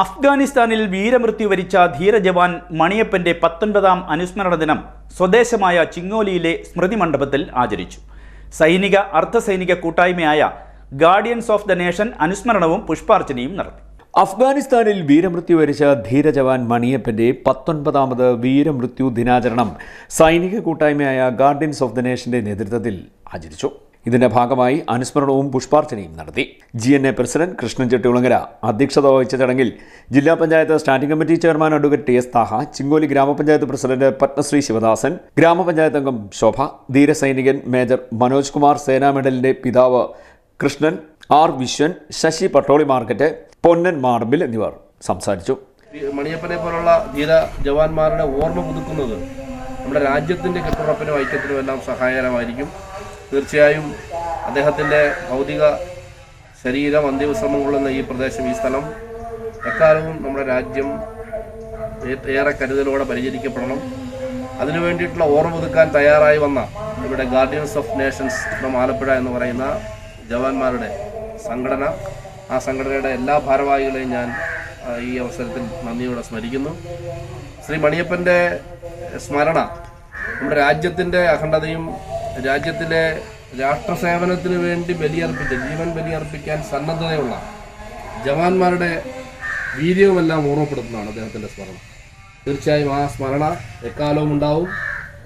അഫ്ഗാനിസ്ഥാനിൽ വീരമൃത്യു വരിച്ച ധീരജവാൻ മണിയപ്പന്റെ പത്തൊൻപതാം അനുസ്മരണ ദിനം സ്വദേശമായ ചിങ്ങോലിയിലെ സ്മൃതി മണ്ഡപത്തിൽ ആചരിച്ചു. സൈനിക അർദ്ധസൈനിക കൂട്ടായ്മയായ ഗാർഡിയൻസ് ഓഫ് ദ നേഷൻ അനുസ്മരണവും പുഷ്പാർച്ചനയും നടത്തി. അഫ്ഗാനിസ്ഥാനിൽ വീരമൃത്യു വരിച്ച ധീരജവാൻ മണിയപ്പന്റെ പത്തൊൻപതാമത് വീരമൃത്യു ദിനാചരണം സൈനിക കൂട്ടായ്മയായ ഗാർഡിയൻസ് ഓഫ് ദ നേഷന്റെ നേതൃത്വത്തിൽ ആചരിച്ചു. ഇതിന്റെ ഭാഗമായി അനുസ്മരണവും പുഷ്പാർച്ചനയും നടത്തി. G N A president Krishnan Chettikulangara അധ്യക്ഷത വഹിച്ച ചടങ്ങിൽ ജില്ലാ panchayat standing committee chairman advocate T S Thaha Chingoli ഗ്രാമപഞ്ചായത്ത് പ്രസിഡന്റ് പത്മശ്രീ ശിവദാസൻ ഗ്രാമപഞ്ചായത്ത് അംഗം ശോഭ ധീരസൈനികൻ മേജർ മനോജ് കുമാർ സേനാ മെഡലിന്റെ പിതാവ് കൃഷ്ണൻ ആർ വിശ്വൻ ശശി പട്ടോളി മാർക്കറ്റ് പൊന്നൻ മാർബിൽ എന്നിവർ സംസാരിച്ചു. മണിയപ്പനെ പോലുള്ള ധീര ജവാന്മാരുടെ ഓർമ്മ പുതുക്കുന്നത് നമ്മുടെ രാജ്യത്തിന്റെ കെട്ടുറപ്പിനും ഐക്യത്തിനും എല്ലാം സഹായകരമായിരിക്കും. തീർച്ചയായും അദ്ദേഹത്തിന്റെ ഭൗതിക ശരീരം അന്ത്യവിശ്രമം കൊള്ളുന്ന ഈ പ്രദേശം ഈ സ്ഥലം എക്കാലവും നമ്മുടെ രാജ്യം ഏറെ കരുതലോടെ പരിചരിക്കപ്പെടണം. അതിനു വേണ്ടിയിട്ടുള്ള ഓർമ്മ പുതുക്കാൻ തയ്യാറായി വന്ന ഇവിടെ guardians of nations from Alappuzha എന്ന് പറയുന്ന ജവാന്മാരുടെ സംഘടന. ആ സംഘടനയുടെ എല്ലാ ഭാരവാഹികളെയും ഞാൻ ഈ അവസരത്തിൽ നന്ദിയോടെ സ്മരിക്കുന്നു. ശ്രീ മണിയപ്പന്റെ സ്മരണ നമ്മുടെ രാജ്യത്തിന്റെ അഖണ്ഡതയും രാജ്യത്തിലെ രാഷ്ട്ര രാഷ്ട്രസേവനത്തിന് വേണ്ടി ബലിയർപ്പിച്ച ജീവൻ ബലിയർപ്പിക്കാൻ സന്നദ്ധതയുള്ള ജവാന്മാരുടെ വീര്യവുമെല്ലാം ഓർമ്മപ്പെടുത്തുന്നതാണ് അദ്ദേഹത്തിന്റെ സ്മരണ. തീർച്ചയായും ആ സ്മരണ എക്കാലവും ഉണ്ടാവും.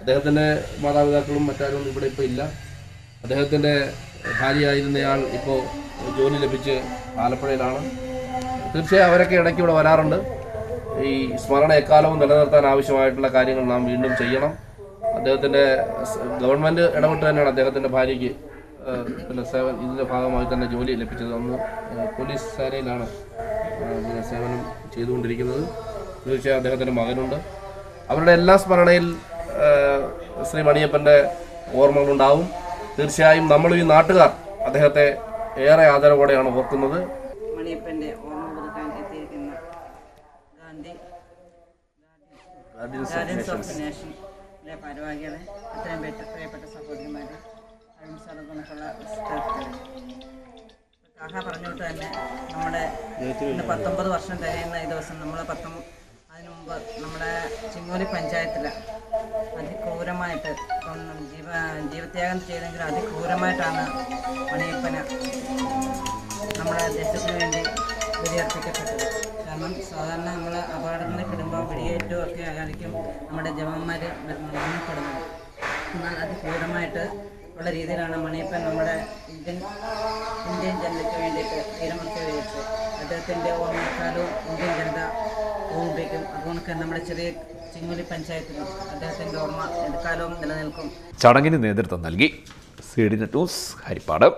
അദ്ദേഹത്തിന്റെ മാതാപിതാക്കളും മറ്റാരും ഇവിടെ ഇപ്പോൾ ഇല്ല. അദ്ദേഹത്തിന്റെ ഭാര്യയായിരുന്നയാൾ ഇപ്പോൾ ജോലി ലഭിച്ച് ആലപ്പുഴയിലാണ്. തീർച്ചയായും അവരൊക്കെ ഇടയ്ക്ക് ഇവിടെ വരാറുണ്ട്. ഈ സ്മരണ എക്കാലവും നിലനിർത്താൻ ആവശ്യമായിട്ടുള്ള കാര്യങ്ങൾ നാം വീണ്ടും ചെയ്യണം. അദ്ദേഹത്തിന്റെ ഗവൺമെന്റ് ഗവൺമെന്റ് ഇടപെട്ട് തന്നെയാണ് അദ്ദേഹത്തിന്റെ ഭാര്യയ്ക്ക് പിന്നെ സേവൻ ഇതിന്റെ ഭാഗമായി തന്നെ ജോലി ലഭിച്ചത്. അന്ന് പോലീസ് സേനയിലാണ് പിന്നെ സേവനം ചെയ്തുകൊണ്ടിരിക്കുന്നത്. തീർച്ചയായും അദ്ദേഹത്തിന്റെ മകനുണ്ട്. അവരുടെ എല്ലാ സ്മരണയിൽ ശ്രീ മണിയപ്പന്റെ ഓർമ്മകളുണ്ടാവും. തീർച്ചയായും നമ്മളും ഈ നാട്ടുകാർ അദ്ദേഹത്തെ ഏറെ ആദരവോടെയാണ് ഓർക്കുന്നത്. മണിയപ്പന്റെ ഓർമ്മ പുതുക്കാൻ എത്തിയിരിക്കുന്ന ഗാന്ധി ഗാർഡിയൻസ് ഓഫ് ദി നേഷനിലെ ഭാരവാഹികളെ എത്രയും പേറ്റ പ്രിയപ്പെട്ട സഹോദരിമാരെ അഹിംസകണക്കുള്ള കാഹ പറഞ്ഞുകൊണ്ട് തന്നെ നമ്മുടെ ഇന്ന് പത്തൊമ്പത് വർഷം തികയുന്ന ഈ ദിവസം നമ്മൾ പത്തൊ അതിനു മുമ്പ് നമ്മുടെ ചിങ്ങോലി പഞ്ചായത്തിൽ അതിക്രൂരമായിട്ട് ജീവ ജീവത്യാഗം ചെയ്തെങ്കിലും അതിക്രൂരമായിട്ടാണ് മണിയപ്പന് നമ്മുടെ ദേശത്തിന് വേണ്ടി ബലിയർപ്പിക്കപ്പെട്ടത്. കാരണം സാധാരണ നമ്മൾ അപകടങ്ങളിൽ പെടുമ്പോൾ വെടിയേറ്റും ഒക്കെ ആയിരിക്കും നമ്മുടെ ജവാന്മാർ മരണപ്പെടുന്നത്. എന്നാൽ അത് ക്രൂരമായിട്ട് ഉള്ള രീതിയിലാണ് മണിയപ്പൻ നമ്മുടെ ഇന്ത്യൻ ഇന്ത്യൻ ജനതയ്ക്ക് വേണ്ടിയിട്ട് തീരുമാനിച്ചു വിളിച്ചു അദ്ദേഹത്തിന്റെ ഓർമ്മക്കാലവും ഇന്ത്യൻ ജനത ഓർമ്മിപ്പിക്കും. അതുകൊണ്ട് നമ്മുടെ ചെറിയ ചിങ്ങുലി പഞ്ചായത്തിലും അദ്ദേഹത്തിന്റെ ഓർമ്മ എക്കാലവും നിലനിൽക്കും. ചടങ്ങിന് നേതൃത്വം നൽകി. C D news Haripad.